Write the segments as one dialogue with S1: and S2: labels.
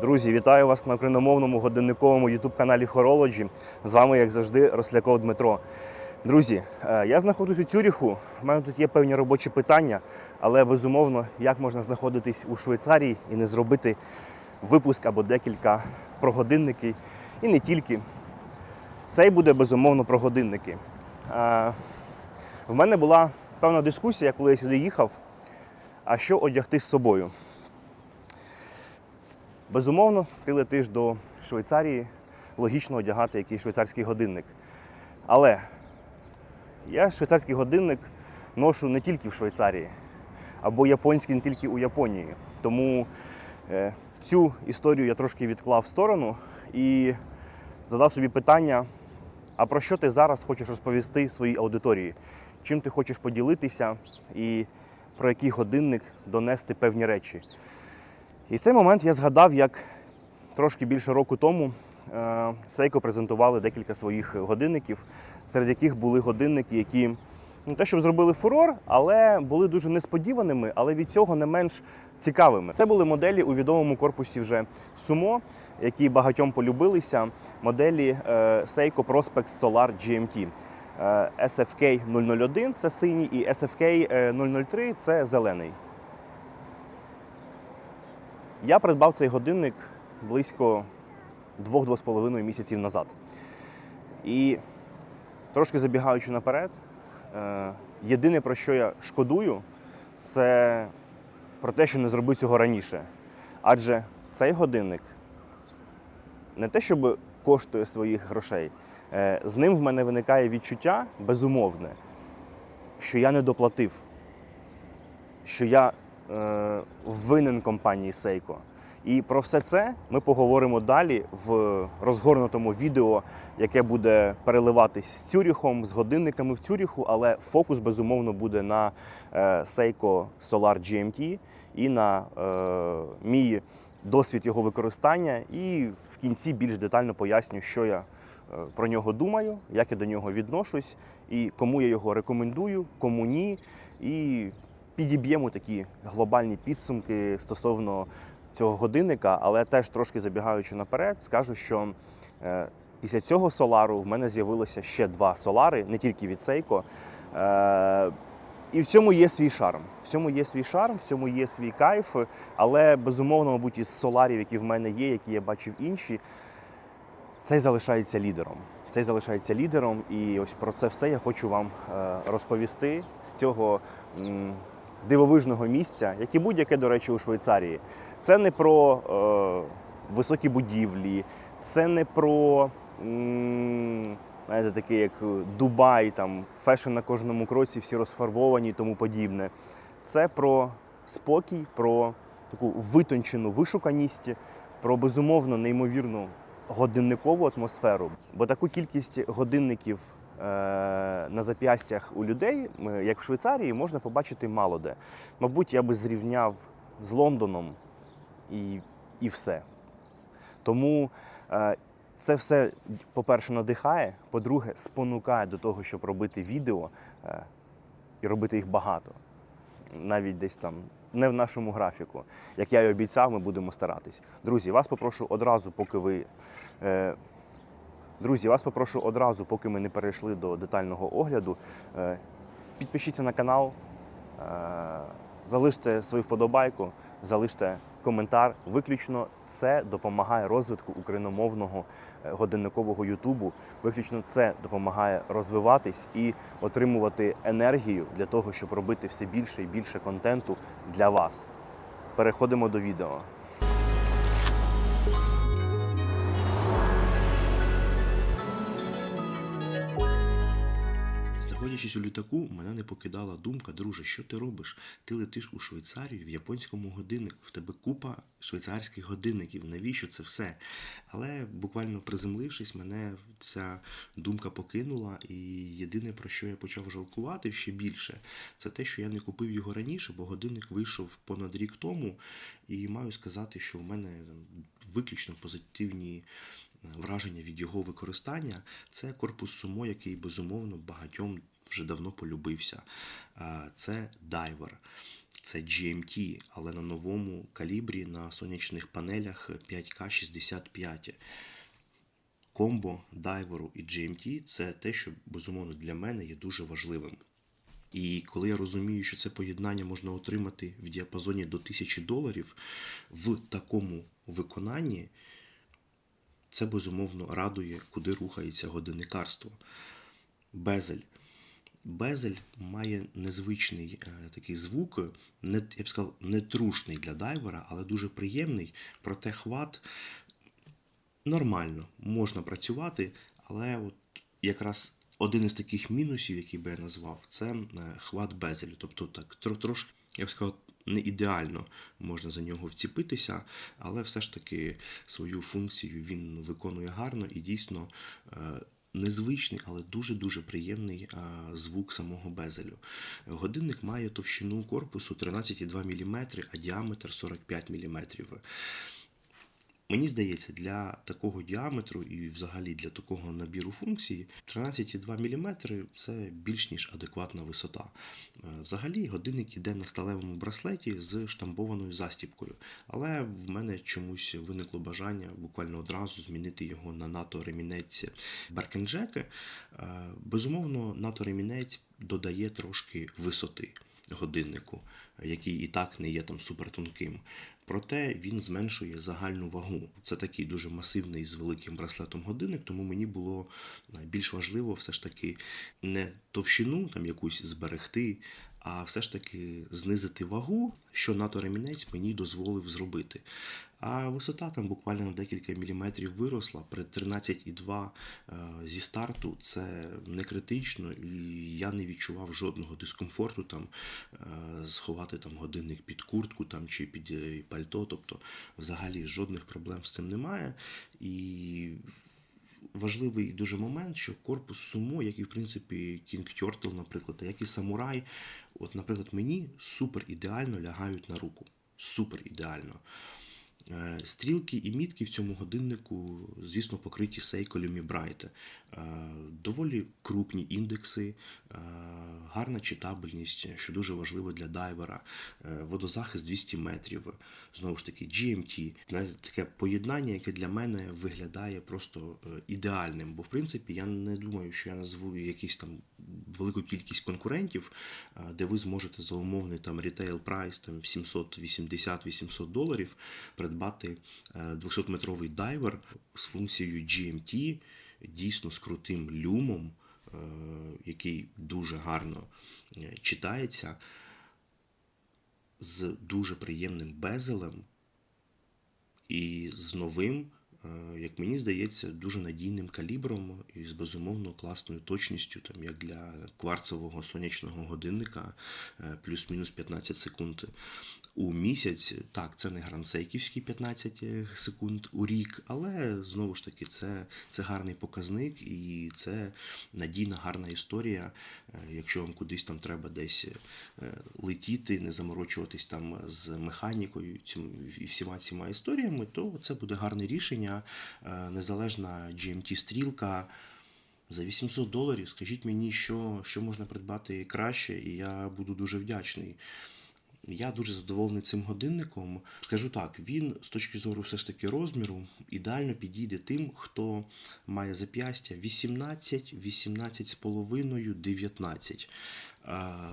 S1: Друзі, вітаю вас на україномовному годинниковому ютуб-каналі Horology. З вами, як завжди, Росляков Дмитро. Друзі, е, я знаходжусь у Цюріху. У мене тут є певні робочі питання, але безумовно, як можна знаходитись у Швейцарії і не зробити випуск або декілька про годинники, і не тільки. Цей буде безумовно про годинники. Е, В мене була певна дискусія, коли я сюди їхав. А що одягти з собою? Безумовно, ти летиш до Швейцарії, логічно одягати якийсь швейцарський годинник. Але я швейцарський годинник ношу не тільки в Швейцарії, або японський не тільки у Японії. Тому е, цю історію я трошки відклав в сторону і задав собі питання: а про що ти зараз хочеш розповісти своїй аудиторії? Чим ти хочеш поділитися і про який годинник донести певні речі? І в цей момент я згадав, як трошки більше року тому е, Seiko презентували декілька своїх годинників, серед яких були годинники, які не те, щоб зробили фурор, але були дуже несподіваними, але від цього не менш цікавими. Це були моделі у відомому корпусі вже Sumo, які багатьом полюбилися. Моделі е, Seiko Prospex Solar GMT. Е, SFK 001 це синій, і SFK е, 003 це зелений. Я придбав цей годинник близько 2-2,5 місяців назад. І трошки забігаючи наперед, е, єдине про що я шкодую, це про те, що не зробив цього раніше. Адже цей годинник не те, щоб коштує своїх грошей, е, з ним в мене виникає відчуття безумовне, що я не доплатив що я винен компанії Seiko. І про все це ми поговоримо далі в розгорнутому відео, яке буде переливатись з Цюріхом, з годинниками в Цюріху, але фокус безумовно буде на е, Seiko Solar GMT і на е, мій досвід його використання. І в кінці більш детально поясню, що я е, про нього думаю, як я до нього відношусь, і кому я його рекомендую, кому ні. І підіб'ємо такі глобальні підсумки стосовно цього годинника, але теж трошки забігаючи наперед, скажу, що е, після цього солару в мене з'явилося ще два солари, не тільки від. Е, і в цьому є свій шарм. В цьому є свій шарм, в цьому є свій кайф. Але безумовно, мабуть, із соларів, які в мене є, які я бачив інші, цей залишається лідером. Цей залишається лідером, і ось про це все я хочу вам е, розповісти з цього дивовижного місця, як і будь-яке, до речі, у Швейцарії. Це не про е, високі будівлі, це не про м, знаєте, таке, як Дубай, там фешн на кожному кроці, всі розфарбовані і тому подібне. Це про спокій, про таку витончену вишуканість, про безумовно неймовірну годинникову атмосферу. Бо таку кількість годинників на зап'ястях у людей, е, як в Швейцарії, можна побачити мало де. Мабуть, я би зрівняв з Лондоном і, і все. Тому е, це все, по-перше, надихає, по-друге, спонукає до того, щоб робити відео е, і робити їх багато. Навіть десь там не в нашому графіку. Як я і обіцяв, ми будемо старатись. Друзі, вас попрошу одразу, поки ви. Друзі, вас попрошу одразу, поки ми не перейшли до детального огляду. е, Підпишіться на канал, е, залиште свою вподобайку, залиште коментар. Виключно це допомагає розвитку україномовного е, годинникового Ютубу. Виключно це допомагає розвиватись і отримувати енергію для того, щоб робити все більше і більше контенту для вас. Переходимо до відео.
S2: Знаходячись у літаку, мене не покидала думка, друже, що ти робиш? Ти летиш у Швейцарію в японському годиннику, в тебе купа швейцарських годинників. Навіщо це все? Але буквально приземлившись, мене ця думка покинула, і єдине про що я почав жалкувати ще більше, це те, що я не купив його раніше, бо годинник вийшов понад рік тому, і маю сказати, що в мене виключно позитивні враження від його використання. Це корпус сумо, який безумовно багатьом вже давно полюбився. Це дайвер. Це GMT, але на новому калібрі на сонячних панелях 5К65. Комбо дайверу і GMT це те, що безумовно для мене є дуже важливим. І коли я розумію, що це поєднання можна отримати в діапазоні до 1000 доларів в такому виконанні, це безумовно радує, куди рухається годинникарство. Безель. Безель має незвичний е, такий звук, не, я б сказав, не трушний для дайвера, але дуже приємний. Проте хват нормально, можна працювати, але от якраз один із таких мінусів, який би я назвав, це е, хват безелю. Тобто так тро- трошки, я б сказав, не ідеально можна за нього вціпитися, але все ж таки свою функцію він виконує гарно і дійсно. е, Незвичний, але дуже-дуже приємний е, звук самого безелю. Годинник має товщину корпусу 13,2 мм, а діаметр 45 мм. Мені здається, для такого діаметру і взагалі для такого набіру функцій 13,2 мм це більш ніж адекватна висота. Е, Взагалі годинник іде на сталевому браслеті з штамбованою застіпкою, але в мене чомусь виникло бажання буквально одразу змінити його на НАТО ремінець Беркенджеки. Е, Безумовно, НАТО ремінець додає трошки висоти годиннику, який і так не є там супертонким. Проте він зменшує загальну вагу. Це такий дуже масивний з великим браслетом годинник, тому мені було е, більш важливо все ж таки не товщину там якусь зберегти, а все ж таки знизити вагу, що НАТО ремінець мені дозволив зробити. А висота там буквально на декілька міліметрів виросла при 13,2 е, зі старту. Це не критично, і я не відчував жодного дискомфорту там е, сховати там годинник під куртку там чи під е, пальто. Тобто, взагалі жодних проблем з цим немає. І важливий дуже момент, що корпус сумо, як і в принципі King Turtle, наприклад, як і самурай, от, наприклад, мені супер ідеально лягають на руку. Супер ідеально. Е, Стрілки і мітки в цьому годиннику, звісно, покриті Seiko Lumi Bright. Е, Доволі крупні індекси, е, гарна читабельність, що дуже важливо для дайвера, водозахист 200 метрів. Знову ж таки, GMT. Таке поєднання, яке для мене виглядає просто ідеальним. Бо, в принципі, я не думаю, що я назву якісь там велику кількість конкурентів, де ви зможете за умовний там рітейл прайс там 780-800 доларів придбати 200-метровий дайвер з функцією GMT, дійсно з крутим люмом, е, який дуже гарно е, читається, з дуже приємним безелем і з новим, е, як мені здається, дуже надійним калібром і з безумовно класною точністю, там як для кварцевого сонячного годинника, е, плюс-мінус 15 секунд у місяць. Так, це не грансейківські 15 секунд у рік, але знову ж таки це, це гарний показник і це надійна гарна історія. Е, Якщо вам кудись там треба десь е, летіти, не заморочуватись там з механікою і всіма цими історіями, то це буде гарне рішення. Е, Незалежна GMT-стрілка. За 800 доларів скажіть мені, що, що можна придбати краще, і я буду дуже вдячний. Я дуже задоволений цим годинником. Скажу так, він з точки зору все ж таки розміру ідеально підійде тим, хто має зап'ястя 18, 18,5, 19.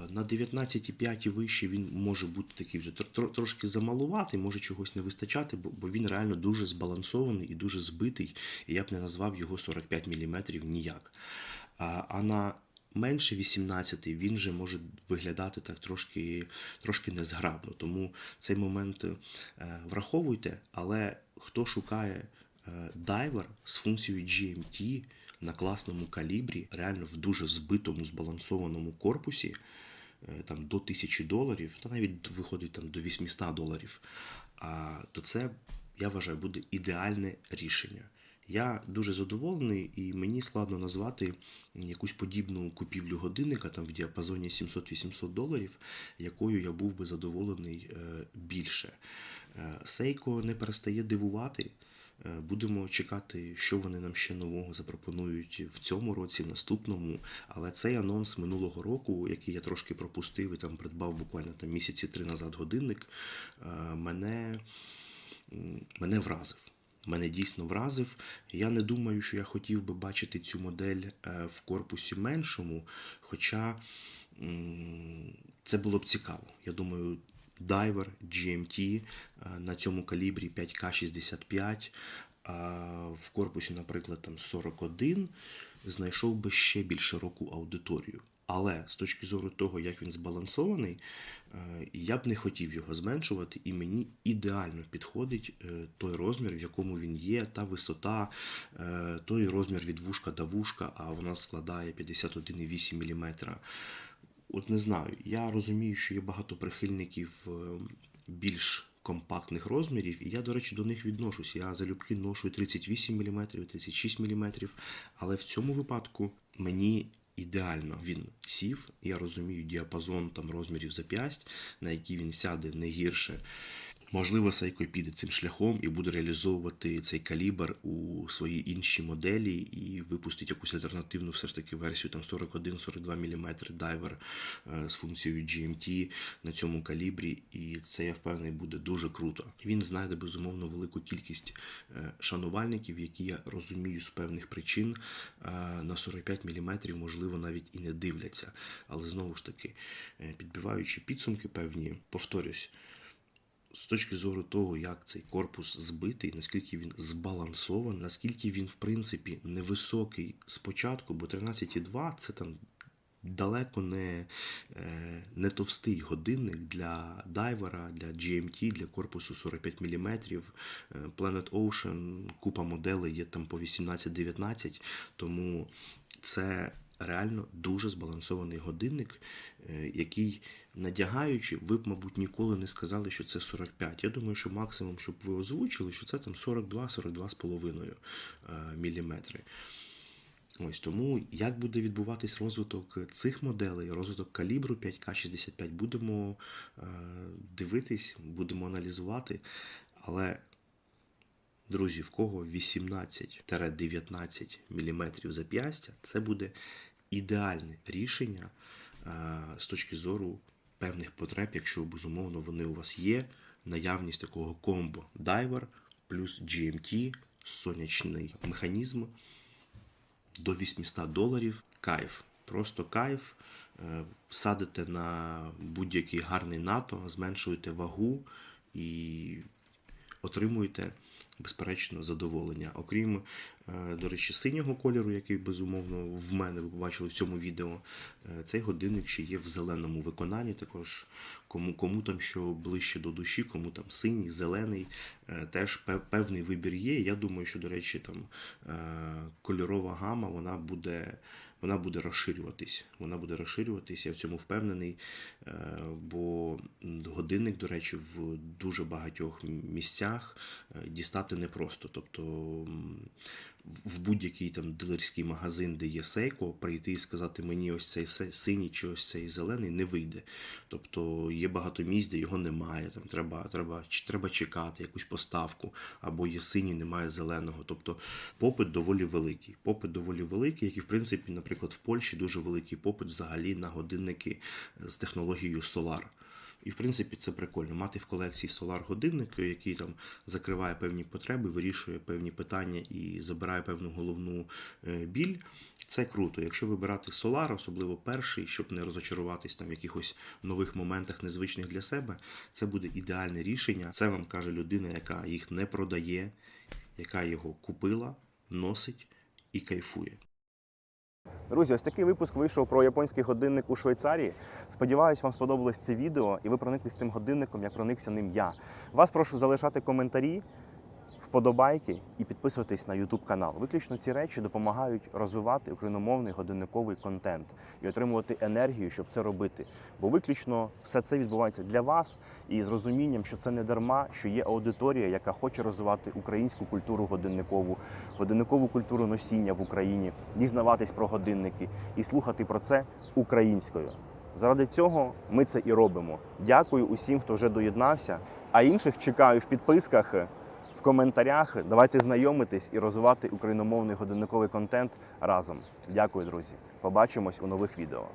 S2: На 19,5 і вище він може бути такий вже тр- тр- трошки замалуватий, може чогось не вистачати, бо, він реально дуже збалансований і дуже збитий. І я б не назвав його 45 мм ніяк. А на менше 18 він вже може виглядати так трошки, трошки незграбно. Тому цей момент е, враховуйте, але хто шукає е, дайвер з функцією GMT на класному калібрі, реально в дуже збитому, збалансованому корпусі, е, там до 1000 доларів, та навіть виходить там до 800 доларів, то це, я вважаю, буде ідеальне рішення. Я дуже задоволений, і мені складно назвати якусь подібну купівлю годинника там в діапазоні 700-800 доларів, якою я був би задоволений е, більше. Е, Seiko не перестає дивувати. Е, Будемо чекати, що вони нам ще нового запропонують в цьому році, в наступному. Але цей анонс минулого року, який я трошки пропустив і там придбав буквально там місяці три назад годинник, мене, мене вразив. Мене дійсно вразив. Я не думаю, що я хотів би бачити цю модель е, в корпусі меншому, хоча це було б цікаво. Я думаю, Diver GMT е, на цьому калібрі 5К65 в корпусі, наприклад, там 41 знайшов би ще більш широку аудиторію. Але з точки зору того, як він збалансований, е, я б не хотів його зменшувати, і мені ідеально підходить е, той розмір, в якому він є, та висота, е, той розмір від вушка до вушка, а вона складає 51,8 мм. От не знаю, я розумію, що є багато прихильників більш компактних розмірів, і я, до речі, до них відношусь. Я залюбки ношу 38 мм, 36 мм, але в цьому випадку мені ідеально він сів. Я розумію діапазон там розмірів зап'ясть, на які він сяде не гірше. Можливо, Seiko піде цим шляхом і буде реалізовувати цей калібр у своїй іншій моделі і випустить якусь альтернативну все ж таки версію там 41-42 мм дайвер е, з функцією GMT на цьому калібрі. І це я впевнений буде дуже круто. Він знайде безумовно велику кількість е, шанувальників, які я розумію з певних причин е, на 45 мм, можливо, навіть і не дивляться. Але знову ж таки, підбиваючи підсумки певні, повторюсь з точки зору того, як цей корпус збитий, наскільки він збалансований, наскільки він, в принципі, невисокий спочатку, бо 13,2 це там далеко не, е, не товстий годинник для дайвера, для GMT, для корпусу 45 мм. Planet Ocean, купа моделей є там по 18-19, тому це реально дуже збалансований годинник, е, який, надягаючи, ви б, мабуть, ніколи не сказали, що це 45. Я думаю, що максимум, щоб ви озвучили, що це там 42-42,5 мм. Ось тому як буде відбуватись розвиток цих моделей, розвиток калібру 5К65, будемо е, дивитись, будемо аналізувати. Але, друзі, в кого 18-19 мм зап'ястя, це буде ідеальне рішення е, з точки зору певних потреб, якщо безумовно вони у вас є. Наявність такого комбо дайвер плюс GMT, сонячний механізм до 800 доларів. Кайф. Просто кайф. Е, Садите на будь-який гарний НАТО, зменшуєте вагу і отримуєте, безперечно, задоволення. Окрім, до речі, синього кольору, який, безумовно, в мене ви бачили в цьому відео, е, цей годинник ще є в зеленому виконанні. Також кому, кому там що ближче до душі, кому там синій, зелений, е, теж певний вибір є. Я думаю, що, до речі, там е, кольорова гама вона буде. Вона буде розширюватись. Вона буде розширюватись, я в цьому впевнений. е, Бо годинник, до речі, в дуже багатьох місцях е, дістати непросто. Тобто в будь-який там дилерський магазин, де є сейко, прийти і сказати мені ось цей синій чи ось цей зелений не вийде. Тобто є багато місць, де його немає. Там треба, треба, треба чекати якусь поставку, або є синій, немає зеленого. Тобто попит доволі великий. Попит доволі великий, як і в принципі, наприклад, в Польщі дуже великий попит взагалі на годинники з технологією Solar. І в принципі це прикольно. Мати в колекції Solar годинник, який там закриває певні потреби, вирішує певні питання і забирає певну головну е, біль. Це круто. Якщо вибирати Solar, особливо перший, щоб не розочаруватись там в якихось нових моментах, незвичних для себе, це буде ідеальне рішення. Це вам каже людина, яка їх не продає, яка його купила, носить і кайфує.
S1: Друзі, ось такий випуск вийшов про японський годинник у Швейцарії. Сподіваюсь, вам сподобалось це відео, і ви прониклись цим годинником, як проникся ним я. Вас прошу залишати коментарі, вподобайки і підписуватись на YouTube канал. Виключно ці речі допомагають розвивати україномовний годинниковий контент і отримувати енергію, щоб це робити. Бо виключно все це відбувається для вас і з розумінням, що це не дарма, що є аудиторія, яка хоче розвивати українську культуру годинникову, годинникову культуру носіння в Україні, дізнаватись про годинники і слухати про це українською. Заради цього ми це і робимо. Дякую усім, хто вже доєднався. А інших чекаю в підписках в коментарях. Давайте знайомитись і розвивати україномовний годинниковий контент разом. Дякую, друзі. Побачимось у нових відео.